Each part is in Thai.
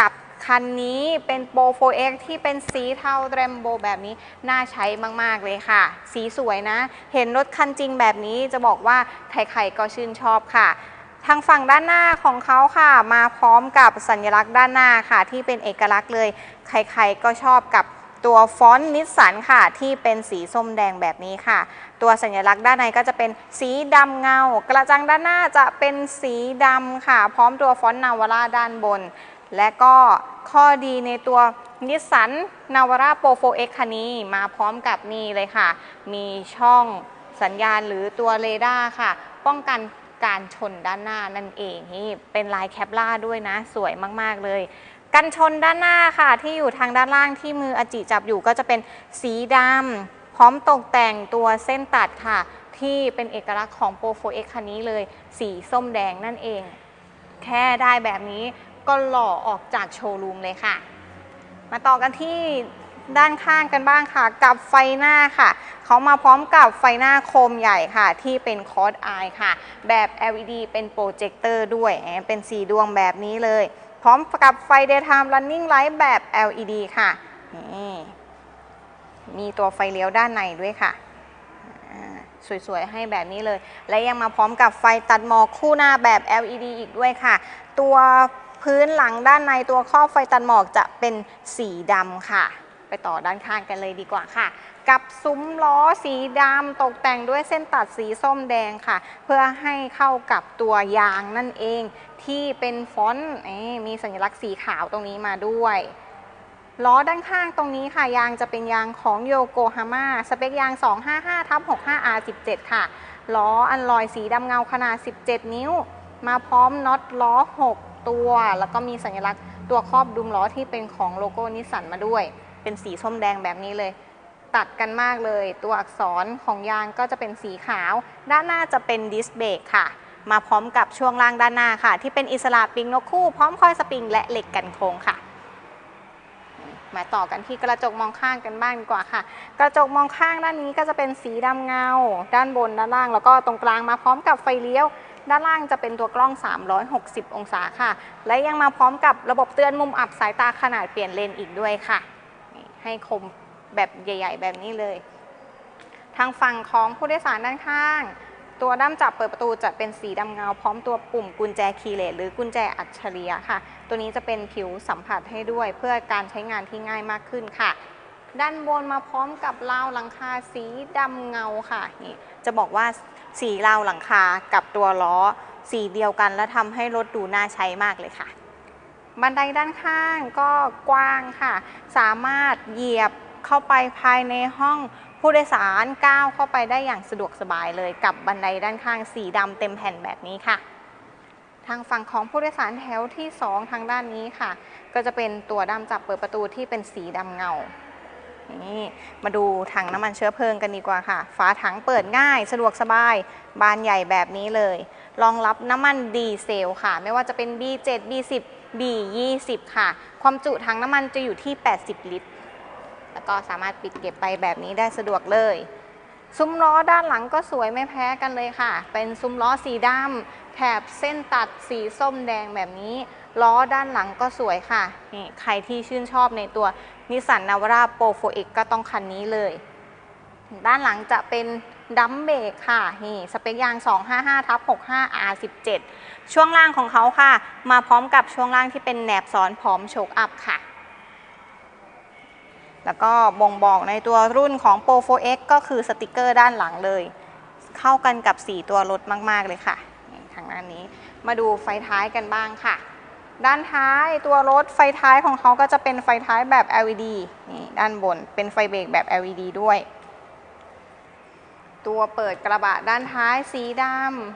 กับคันนี้เป็นโปร 4X ที่เป็นสีเทาแรมโบแบบนี้ น่าใช้มาก ๆ เลยค่ะ สีสวยนะ เห็นรถคันจริงแบบนี้จะบอกว่าใครๆก็ชื่นชอบค่ะ ทางฝั่งด้านหน้าของเขาค่ะ มาพร้อมกับสัญลักษณ์ด้านหน้าค่ะ ที่เป็นเอกลักษณ์เลย ใครๆก็ชอบกับตัวฟอนต์นิสสันค่ะ ที่เป็นสีส้มแดงแบบนี้ค่ะ ตัวสัญลักษณ์ด้านในก็จะเป็นสีดำเงา กระจังด้านหน้าจะเป็นสีดำค่ะ พร้อมตัวฟอนต์นาวาร่าด้านบน และก็ข้อดีในตัวนิสสันนาวาร่าโปร 4X คันนี้มาพร้อมกับนี่เลยค่ะ มีช่องสัญญาณหรือตัวเรดาร์ค่ะ ป้องกันการชนด้านหน้านั่นเองนี่เป็นลายแคปล่าด้วยนะ สวยมากๆเลยกันชนด้านหน้าค่ะ ที่อยู่ทางด้านล่างที่มืออจิจับอยู่ก็จะเป็นสีดำพร้อมตกแต่งตัวเส้นตัดค่ะ ที่เป็นเอกลักษณ์ของ Pro 4X คันนี้เลย สีส้มแดงนั่นเอง แค่ได้แบบนี้ ก็หล่อออกจากโชว์รูมเลยค่ะ มาต่อกันที่ด้านข้างกันบ้างค่ะ กับไฟหน้าค่ะ เขามาพร้อมกับไฟหน้าโคมใหญ่ค่ะ ที่เป็นคอร์ดไอค่ะ แบบ LED เป็นโปรเจคเตอร์ด้วยเป็นสีดวงแบบนี้เลย พร้อมกับไฟ Daytime Running Light แบบ LED ค่ะนี่มีตัวไฟเลี้ยวด้านในด้วยค่ะสวย ๆ ให้แบบนี้เลย และยังมาพร้อมกับไฟตัดหมอกคู่หน้าแบบ LED อีกด้วยค่ะ ตัว พื้นหลังด้านในตัวครอบไฟตัดหมอกจะเป็นสีดำค่ะ ไปต่อด้านข้างกันเลยดีกว่าค่ะ กับซุ้มล้อสีดำตกแต่งด้วยเส้นตัดสีส้มแดงค่ะ เพื่อให้เข้ากับตัวยางนั่นเอง ที่เป็นฟอนต์มีสัญลักษณ์สีขาวตรงนี้มาด้วยล้อด้านข้างตรงนี้ค่ะ ยางจะเป็นยางของโยโกฮาม่าสเปคยาง 255ทับ 65R17 ค่ะ ล้ออันลอยสีดำเงาขนาด 17 นิ้ว มาพร้อมน็อตล้อ 6 ตัว แล้วก็มีสัญลักษณ์ตัวครอบดุมล้อที่เป็นของโลโก้นิสสันมาด้วย เป็นสีส้มแดงแบบนี้เลย ตัดกันมากเลย ตัวอักษรของยางก็จะเป็นสีขาว ด้านหน้าจะเป็นดิสเบรกค่ะ มาพร้อมกับช่วงล่างด้านหน้าค่ะ ที่เป็นอิสระปิงนกคู่พร้อมคอยสปริงและเหล็กกันโค้งค่ะมาต่อกันที่กระจกมองข้างกันบ้างดีกว่าค่ะ กระจกมองข้างด้านนี้ก็จะเป็นสีดำเงา ด้านบนด้านล่าง แล้วก็ตรงกลางมาพร้อมกับไฟเลี้ยว ด้านล่างจะเป็นตัวกล้อง 360 องศาค่ะ และยังมาพร้อมกับระบบเตือนมุมอับสายตาขนาดเปลี่ยนเลนอีกด้วยค่ะ ให้คมแบบใหญ่ ๆ แบบนี้เลย ทางฝั่งของผู้โดยสารด้านข้าง ตัวด้ามจับเปิดประตูจะเป็นสีดำเงา พร้อมตัวปุ่มกุญแจคีย์เลสหรือกุญแจอัจฉริยะค่ะ ตัวนี้จะเป็นผิวสัมผัสให้ด้วย เพื่อการใช้งานที่ง่ายมากขึ้นค่ะด้านบนมาพร้อมกับราวหลังคาสีดำเงาค่ะนี่จะบอกว่า สีราวหลังคากับตัวล้อ สีเดียวกันแล้วทำให้รถดูน่าใช้มากเลยค่ะ บันไดด้านข้างก็กว้างค่ะ สามารถเหยียบเข้าไปภายในห้องผู้โดยสารก้าวเข้าไปได้อย่างสะดวกสบายเลยกับบันไดด้านข้างสีดำเต็มแผ่นแบบนี้ค่ะ ทางฝั่งของผู้โดยสารแถวที่ 2 ทางด้านนี้ค่ะ ก็จะเป็นตัวด้ามจับเปิดประตูที่เป็นสีดำเงา นี่มาดูถังน้ำมันเชื้อเพลิงกันดีกว่าค่ะ ฝาถังเปิดง่าย สะดวกสบาย บานใหญ่แบบนี้เลย รองรับน้ำมันดีเซลค่ะ ไม่ว่าจะเป็น B7 B10 B20 ค่ะ ความจุถังน้ำมันจะอยู่ที่ 80 ลิตร แล้วก็สามารถปิดเก็บไปแบบนี้ได้สะดวกเลย ซุ้มล้อด้านหลังก็สวยไม่แพ้กันเลยค่ะ เป็นซุ้มล้อสีดำแถบเส้นตัดสีส้มแดงแบบนี้ ล้อด้านหลังก็สวยค่ะนี่ใครที่ชื่นชอบในตัวนิสสันนาวราโปรโฟเอกก็ต้องคันนี้เลย ด้านหลังจะเป็นดัมเบกค่ะนี่สเปคยาง 255ทับ65 R17 ช่วงล่างของเขาค่ะ มาพร้อมกับช่วงล่างที่เป็นแหนบซ้อนพร้อมโชคอัพค่ะ แล้วก็บ่งบอกในตัวรุ่นของ Pro 4X ก็คือสติกเกอร์ด้านหลังเลย เข้ากันกับสีตัวรถมากๆเลยค่ะทางด้านนี้มาดูไฟท้ายกันบ้างค่ะ ด้านท้ายตัวรถไฟท้ายของเขาก็จะเป็นไฟท้ายแบบ LED นี่ด้านบนเป็นไฟเบรกแบบ LED ด้วย ตัวเปิดกระบะด้านท้ายสีด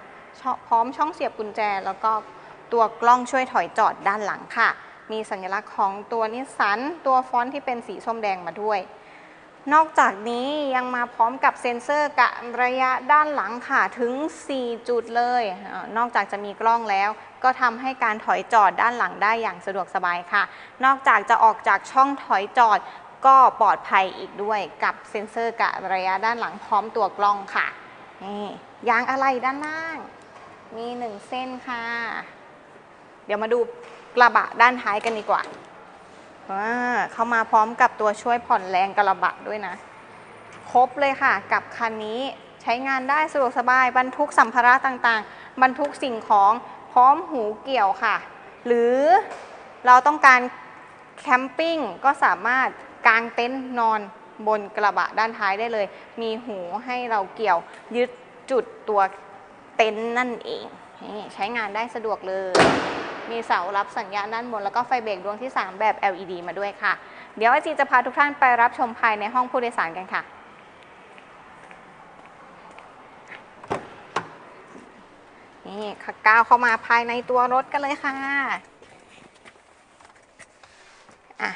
ำพร้อมช่องเสียบกุญแจ แล้วก็ตัวกล้องช่วยถอยจอดด้านหลังค่ะ มีสัญลักษณ์ของตัวนิสสันตัวฟอนต์ที่เป็นสีส้มแดงมาด้วย นอกจากนี้ยังมาพร้อมกับเซ็นเซอร์กะระยะด้านหลังค่ะถึง 4 จุดเลย นอกจากจะมีกล้องแล้ว ก็ทำให้การถอยจอดด้านหลังได้อย่างสะดวกสบายค่ะ นอกจากจะออกจากช่องถอยจอดก็ปลอดภัยอีกด้วยกับเซ็นเซอร์กะระยะด้านหลังพร้อมตัวกล้องค่ะนี่ยางอะไรด้านล่าง มีหนึ่งเส้นค่ะ เดี๋ยวมาดู กระบะด้านท้ายกันดีกว่าอ่าเขามาพร้อมกับตัวช่วยผ่อนแรงกระบะด้วยนะ ครบเลยค่ะ กับคันนี้ใช้งานได้สะดวกสบาย บรรทุกสัมภาระต่างๆ บรรทุกสิ่งของพร้อมหูเกี่ยวค่ะ หรือเราต้องการแคมปิ้งก็สามารถกางเต็นท์นอนบนกระบะด้านท้ายได้เลย มีหูให้เราเกี่ยวยึดจุดตัวเต็นท์นั่นเอง ใช้งานได้สะดวกเลย มีเสารับสัญญาณด้านบน แล้วก็ไฟเบรกดวงที่ 3 แบบ LED มาด้วยค่ะ เดี๋ยวอาจีจะพาทุกท่านไปรับชมภายในห้องผู้โดยสารกันค่ะ นี่ค่ะก้าวเข้ามาภายในตัวรถกันเลยค่ะอะ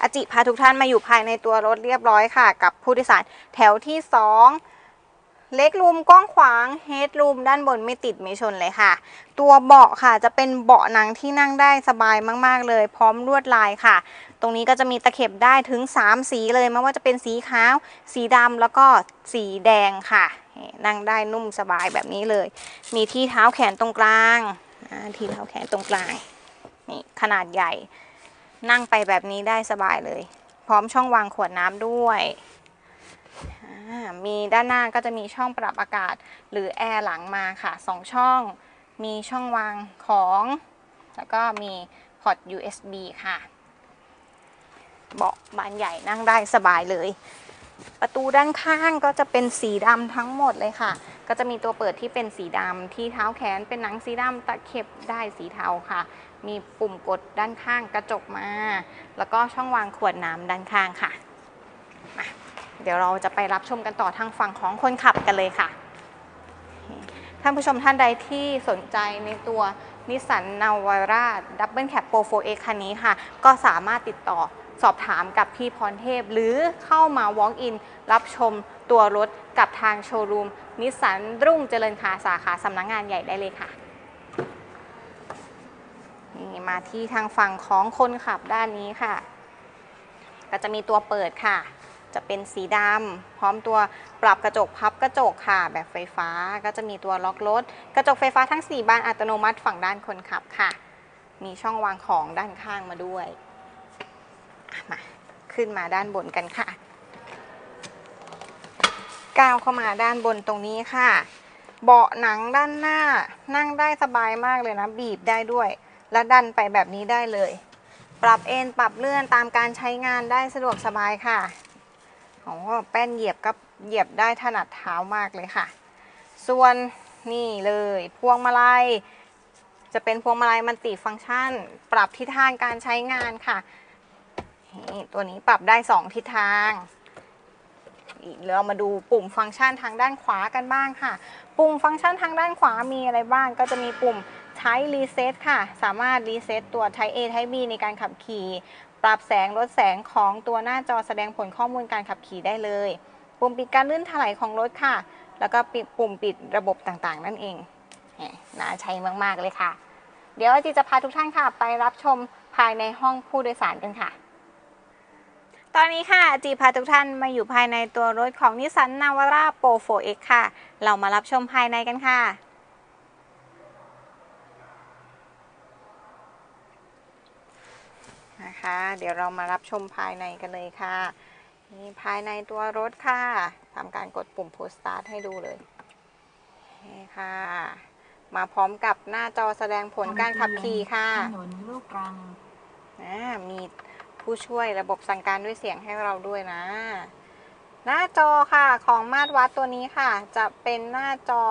อาจิพาทุกท่านมาอยู่ภายในตัวรถเรียบร้อยค่ะ กับผู้โดยสารแถวที่ 2 เล็กรูมกว้างขวางเฮดรูมด้านบนไม่ติดไม่ชนเลยค่ะ ตัวเบาะค่ะจะเป็นเบาะหนังที่นั่งได้สบายมากๆเลย พร้อมลวดลายค่ะ ตรงนี้ก็จะมีตะเข็บได้ถึง 3 สีเลยไม่ว่าจะเป็นสีขาว สีดำแล้วก็สีแดงค่ะ นั่งได้นุ่มสบายแบบนี้เลย มีที่เท้าแขนตรงกลางที่เท้าแขนตรงกลางนี่ขนาดใหญ่ นั่งไปแบบนี้ได้สบายเลย พร้อมช่องวางขวดน้ำด้วย มีด้านหน้าก็จะมีช่องปรับอากาศหรือแอร์หลังมาค่ะสองช่อง มีช่องวางของ แล้วก็มีพอร์ต USB ค่ะเบาะบานใหญ่นั่งได้สบายเลย ประตูด้านข้างก็จะเป็นสีดำทั้งหมดเลยค่ะ ก็จะมีตัวเปิดที่เป็นสีดำที่เท้าแขนเป็นหนังสีดำตะเข็บได้สีเทาค่ะ มีปุ่มกดด้านข้างกระจกมา แล้วก็ช่องวางขวดน้ำด้านข้างค่ะมา เดี๋ยวเราจะไปรับชมกันต่อทางฝั่งของคนขับกันเลยค่ะ ท่านผู้ชมท่านใดที่สนใจในตัวนิสสันนาวาร่าดับเบิลแคปโปร 4X คันนี้ค่ะ ก็สามารถติดต่อสอบถามกับพี่พรเทพ หรือเข้ามา Walk in รับชมตัวรถกับทางโชว์รูมนิสสันรุ่งเจริญคาสาขาสำนักงงานใหญ่ได้เลยค่ะนี่มาที่ทางฝั่งของคนขับด้านนี้ค่ะ ก็จะมีตัวเปิดค่ะ จะเป็นสีดำพร้อมตัวปรับกระจกพับกระจกค่ะ แบบไฟฟ้าก็จะมีตัวล็อกรถ กระจกไฟฟ้าทั้ง 4 บานอัตโนมัติฝั่งด้านคนขับค่ะ มีช่องวางของด้านข้างมาด้วยมาขึ้นมาด้านบนกันค่ะก้าวเข้ามาด้านบนตรงนี้ค่ะ เบาะหนังด้านหน้านั่งได้สบายมากเลยนะ บีบได้ด้วย และดันไปแบบนี้ได้เลย ปรับเอนปรับเลื่อนตามการใช้งานได้สะดวกสบายค่ะ โอ้แป้นเหยียบก็เหยียบได้ถนัดเท้ามากเลยค่ะ ส่วนนี่เลยพวงมาลัยจะเป็นพวงมาลัยมันติฟังก์ชัน ปรับทิศทางการใช้งานค่ะตัวนี้ปรับได้ 2 ทิศทางอีกเรามาดูปุ่มฟังก์ชันทางด้านขวากันบ้างค่ะ ปุ่มฟังก์ชันทางด้านขวามีอะไรบ้าง ก็จะมีปุ่มใช้รีเซ็ตค่ะ สามารถรีเซ็ตตัว Type A Type B ในการขับขี่ ปรับแสงลดแสงของตัวหน้าจอแสดงผลข้อมูลการขับขี่ได้เลย ปุ่มปิดการลื่นถลายของรถค่ะ แล้วก็ปุ่มปิดระบบต่างๆ นั่นเองแหมน่าใช้มากๆเลยค่ะ เดี๋ยวอาจีจะพาทุกท่านค่ะ ไปรับชมภายในห้องผู้โดยสารกันค่ะ ตอนนี้ค่ะจีพาทุกท่านมาอยู่ภายในตัวรถของนิสสันนาวาร่าโปร 4X ค่ะ เรามารับชมภายในกันค่ะ นะคะ เดี๋ยวเรามารับชมภายในกันเลยค่ะ นี่ภายในตัวรถค่ะทำการกดปุ่ม push start ให้ดูเลยนี่ค่ะ มาพร้อมกับหน้าจอแสดงผลการขับขี่ค่ะถนนลูกรังอ่ามีผู้ช่วยระบบสั่งการด้วยเสียงให้เราด้วยนะ หน้าจอค่ะของมาตรวัดตัวนี้ค่ะ จะเป็นหน้าจอ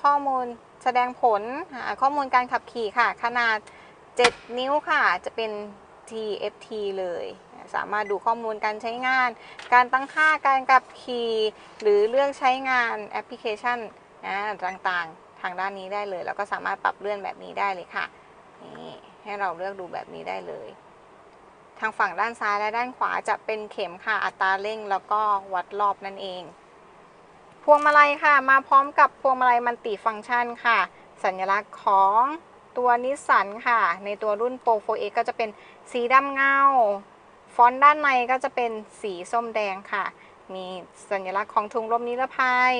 ข้อมูลแสดงผลข้อมูลการขับขี่ค่ะ ขนาด 7 นิ้วค่ะ จะเป็น TFT เลยสามารถดูข้อมูลการใช้งาน การตั้งค่าการขับขี่หรือเลือกใช้งานแอปพลิเคชันนะต่างๆ ทางด้านนี้ได้เลย แล้วก็สามารถปรับเลื่อนแบบนี้ได้เลยค่ะนี่ให้เราเลือกดูแบบนี้ได้เลย ทางฝั่งด้านซ้ายและด้านขวาจะเป็นเข็มค่ะอัตราเร่ง แล้วก็วัดรอบนั่นเอง พวงมาลัยค่ะ มาพร้อมกับพวงมาลัยมันติฟังก์ชันค่ะ สัญลักษณ์ของ ตัวนิสสันค่ะ ในตัวรุ่น Pro 4X ก็จะเป็นสีดำเงา ฟอนต์ด้านในก็จะเป็นสีส้มแดงค่ะ มีสัญลักษณ์ของถุงลมนิรภัย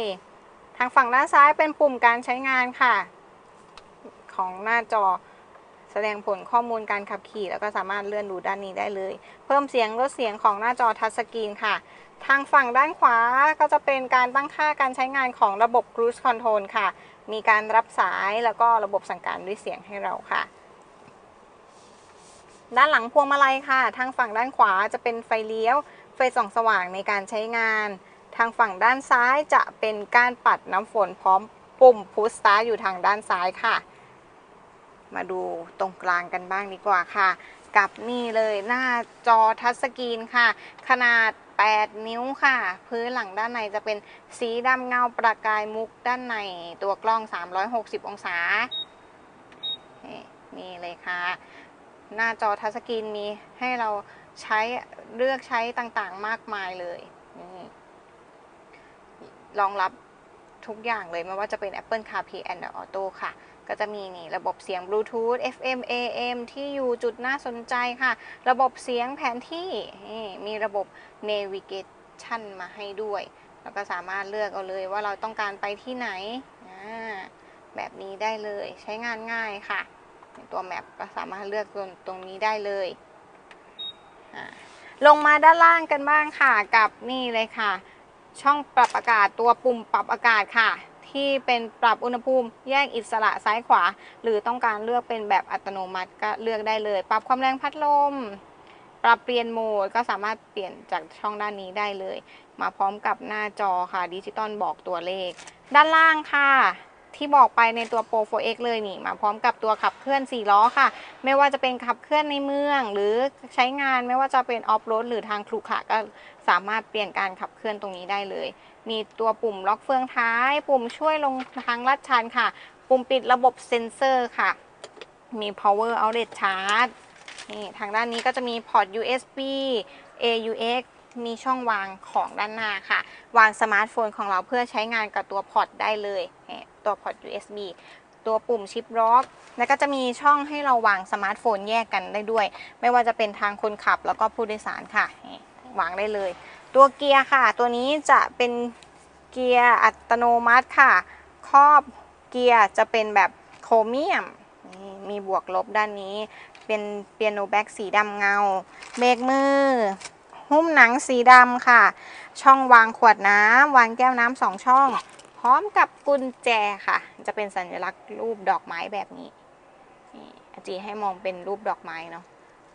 ทางฝั่งด้านซ้ายเป็นปุ่มการใช้งานค่ะ ของหน้าจอแสดงผลข้อมูลการขับขี่ แล้วก็สามารถเลื่อนดูด้านนี้ได้เลย เพิ่มเสียงลดเสียงของหน้าจอทัชสกรีนค่ะ ทางฝั่งด้านขวาก็จะเป็นการตั้งค่าการใช้งานของระบบ Cruise Control ค่ะ มีการรับสายแล้วก็ระบบสั่งการด้วยเสียงให้เราค่ะ ด้านหลังพวงมาลัยค่ะ ทางฝั่งด้านขวาจะเป็นไฟเลี้ยว ไฟส่องสว่างในการใช้งาน ทางฝั่งด้านซ้ายจะเป็นการปัดน้ำฝนพร้อมปุ่มพุชสตาร์อยู่ทางด้านซ้ายค่ะ มาดูตรงกลางกันบ้างดีกว่าค่ะ กับนี่เลยหน้าจอทัชสกรีนค่ะ ขนาด 8 นิ้วค่ะ พื้นหลังด้านในจะเป็นสีดำเงาประกายมุกด้านใน ตัวกล้อง 360 องศา นี่นี่เลยค่ะ หน้าจอทัชสกรีนมีให้เราใช้เลือกใช้ต่างๆมากมายเลยนี่รองรับทุกอย่างเลยไม่ว่าจะเป็น Apple CarPlay and Auto ค่ะ ก็จะมีนี่ระบบเสียงบลูทูธ FM AM ที่อยู่จุดน่าสนใจค่ะ ระบบเสียงแผนที่มีระบบ Navigation มาให้ด้วย แล้วก็สามารถเลือกเอาเลยว่าเราต้องการไปที่ไหน แบบนี้ได้เลยใช้งานง่ายค่ะ ตัวแมปก็สามารถเลือกตรงตรงนี้ได้เลยลงมาด้านล่างกันบ้างค่ะกับนี่เลยค่ะ ช่องปรับอากาศตัวปุ่มปรับอากาศค่ะ ที่เป็นปรับอุณหภูมิแยกอิสระซ้ายขวา หรือต้องการเลือกเป็นแบบอัตโนมัติก็เลือกได้เลย ปรับความแรงพัดลม ปรับเปลี่ยนโหมดก็สามารถเปลี่ยนจากช่องด้านนี้ได้เลย มาพร้อมกับหน้าจอค่ะดิจิตอลบอกตัวเลข ด้านล่างค่ะ ที่บอกไปในตัว Pro 4X เลยนี่มาพร้อมกับตัวขับเคลื่อน 4 ล้อค่ะ ไม่ว่าจะเป็นขับเคลื่อนในเมือง หรือใช้งานไม่ว่าจะเป็นออฟโรดหรือทางครุขระก็สามารถเปลี่ยนการขับเคลื่อนตรงนี้ได้เลย มีตัวปุ่มล็อกเฟืองท้าย ปุ่มช่วยลงทางลาดชันค่ะ ปุ่มปิดระบบเซ็นเซอร์ค่ะ มี power outlet charge นี่ทางด้านนี้ก็จะมีพอร์ต USB AUX มีช่องวางของด้านหน้าค่ะ วางสมาร์ทโฟนของเราเพื่อใช้งานกับตัวพอร์ตได้เลย ตัวพอร์ต USB ตัวปุ่มชิปล็อกแล้วก็จะมีช่องให้เราวางสมาร์ทโฟนแยกกันได้ด้วย ไม่ว่าจะเป็นทางคนขับแล้วก็ผู้โดยสารค่ะ วางได้เลย ตัวเกียร์ค่ะ ตัวนี้จะเป็นเกียร์อัตโนมัติค่ะ ครอบเกียร์จะเป็นแบบโครเมียม มีบวกลบด้านนี้ เป็นเปียโนแบ็กสีดำเงา เบรกมือ หุ้มหนังสีดำค่ะ ช่องวางขวดน้ำวางแก้วน้ำสองช่อง พร้อมกับกุญแจค่ะ จะเป็นสัญลักษณ์รูปดอกไม้แบบนี้นี่อาจีให้มองเป็นรูปดอกไม้เนาะ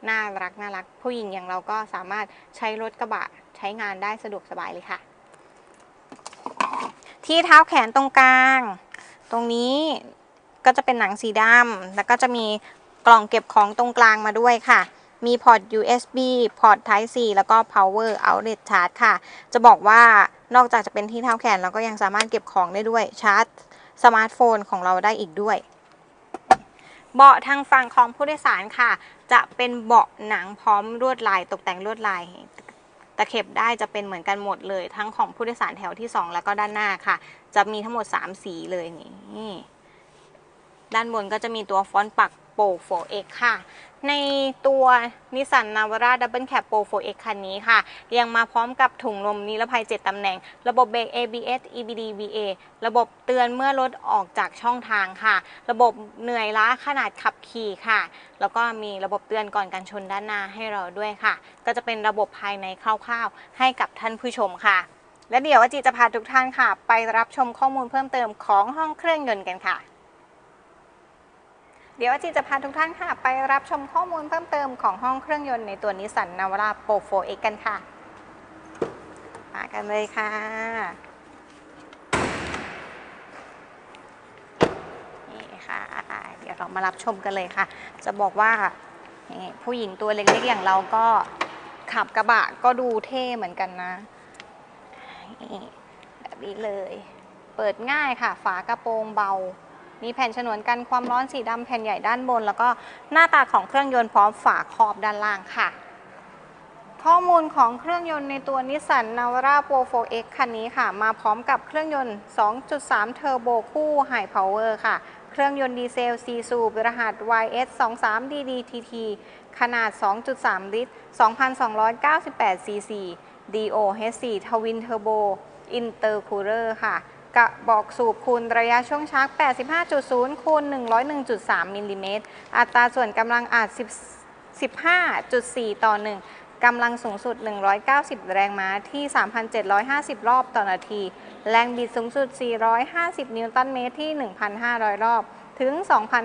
น่ารักน่ารัก ผู้หญิงอย่างเราก็สามารถใช้รถกระบะใช้งานได้สะดวกสบายเลยค่ะ ที่เท้าแขนตรงกลาง ตรงนี้ก็จะเป็นหนังสีดำแล้วก็จะมีกล่องเก็บของตรงกลางมาด้วยค่ะ มีพอร์ต USB พอร์ต Type C แล้วก็ Power Outlet Charge ค่ะ จะบอกว่านอกจากจะเป็นที่เท้าแขนเราก็ยังสามารถเก็บของได้ด้วยชาร์จสมาร์ทโฟนของเราได้อีกด้วย เบาะทางฝั่งของผู้โดยสารค่ะ จะเป็นเบาะหนังพร้อมลวดลายตกแต่งลวดลายตะเข็บได้จะเป็นเหมือนกันหมดเลย ทั้งของผู้โดยสารแถวที่ 2 แล้วก็ด้านหน้าค่ะ จะมีทั้งหมด 3 สีเลยนี่ ด้านบนก็จะมีตัวฟอนต์ปัก โปร 4X ค่ะ ในตัวนิสสันนาวาร่าดับเบิลแคปโปร 4X คันนี้ค่ะ ยังมาพร้อมกับถุงลมนิรภัย 7 ตำแหน่ง ระบบเบรก ABS EBD VA ระบบเตือนเมื่อรถออกจากช่องทางค่ะ ระบบเหนื่อยล้าขนาดขับขี่ค่ะ แล้วก็มีระบบเตือนก่อนการชนด้านหน้าให้เราด้วยค่ะ ก็จะเป็นระบบภายในคร่าวๆ ให้กับท่านผู้ชมค่ะ และเดี๋ยวอาจิจะพาทุกท่านค่ะ ไปรับชมข้อมูลเพิ่มเติมของห้องเครื่องยนต์กันค่ะ เดี๋ยวอาจิจะพาทุกท่านค่ะ ไปรับชมข้อมูลเพิ่มเติมของห้องเครื่องยนต์ในตัวนิสสันนาวราโปร 4X กันค่ะ มากันเลยค่ะ นี่ค่ะ เดี๋ยวเรามารับชมกันเลยค่ะ จะบอกว่าผู้หญิงตัวเล็กๆอย่างเราก็ขับกระบะก็ดูเท่เหมือนกันนะแบบนี้เลย เปิดง่ายค่ะ ฝากระโปรงเบา มีแผ่นฉนวนกันความร้อนสีดำแผ่นใหญ่ด้านบน แล้วก็หน้าตาของเครื่องยนต์พร้อมฝาครอบด้านล่างค่ะ ข้อมูลของเครื่องยนต์ในตัวนิสสันนาวาร่าโปร 4X คันนี้ค่ะ มาพร้อมกับเครื่องยนต์ 2.3 เทอร์โบคู่ High Power ค่ะเครื่องยนต์ดีเซล 4 สูบรหัส YS 2 3 DDTT ขนาด 2.3 ลิตร 2,298 cc DOHC Twin Turbo Intercooler ค่ะ กระบอกสูบคูณระยะช่วงชัก 85.0 คูณ 101.3 มิลลิเมตร อัตราส่วนกำลังอัด10 15.4 ต่อ 1 กำลังสูงสุด 190 แรงม้าที่ 3,750 รอบต่อนาที แรงบิดสูงสุด 450 นิวตันเมตรที่ 1,500 รอบ ถึง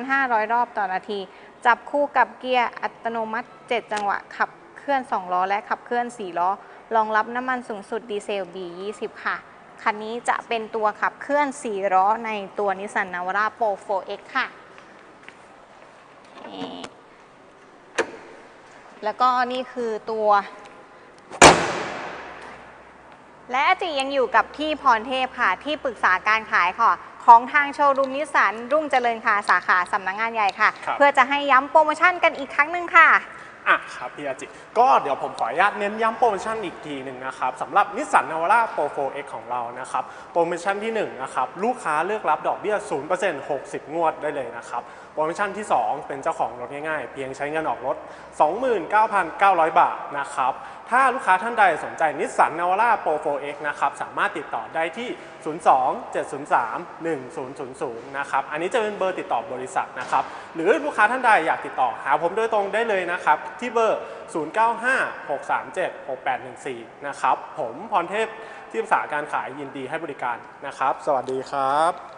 2,500 รอบต่อนาที จับคู่กับเกียร์อัตโนมัติ 7 จังหวะขับเคลื่อน 2 ล้อ และขับเคลื่อน 4 ล้อ รองรับน้ำมันสูงสุดดีเซล B20 ค่ะ คันนี้จะเป็นตัวขับเคลื่อน4ล้อในตัวนิสสันนาวาร่าโปร 4X ค่ะนี่แล้วก็นี่คือตัว และอาจิยังอยู่กับพี่พรเทพค่ะ ที่ปรึกษาการขายค่ะของทางโชว์รูมนิสสันรุ่งเจริญค่ะ สาขาสำนักงงานใหญ่ค่ะครับเพื่อจะให้ย้ำโปรโมชั่นกันอีกครั้งหนึ่งค่ะ อะครับพี่อาจิ ก็เดี๋ยวผมขออนุญาตเน้นย้ำโปรโมชั่นอีกทีหนึ่งนะครับสำหรับนิสสันนาวาร่าโปร 4X ของเรานะครับโปรโมชั่นที่1นะครับลูกค้าเลือกรับดอกเบี้ย 0% 60 งวดได้เลยนะครับโปรโมชั่นที่ 2 เป็นเจ้าของรถง่ายๆ เพียงใช้เงินออกรถ 29,900 บาทนะครับ ถ้าลูกค้าท่านใดสนใจนิสสันนาวาร่าโปร 4X นะครับสามารถติดต่อได้ที่ 02-703-1000 นะครับ อันนี้จะเป็นเบอร์ติดต่อบริษัทนะครับ หรือลูกค้าท่านใดอยากติดต่อหาผมโดยตรงได้เลยนะครับ ที่เบอร์ 0956376814 นะครับ ผมพรเทพที่ปรึกษาการขายยินดีให้บริการนะครับ สวัสดีครับ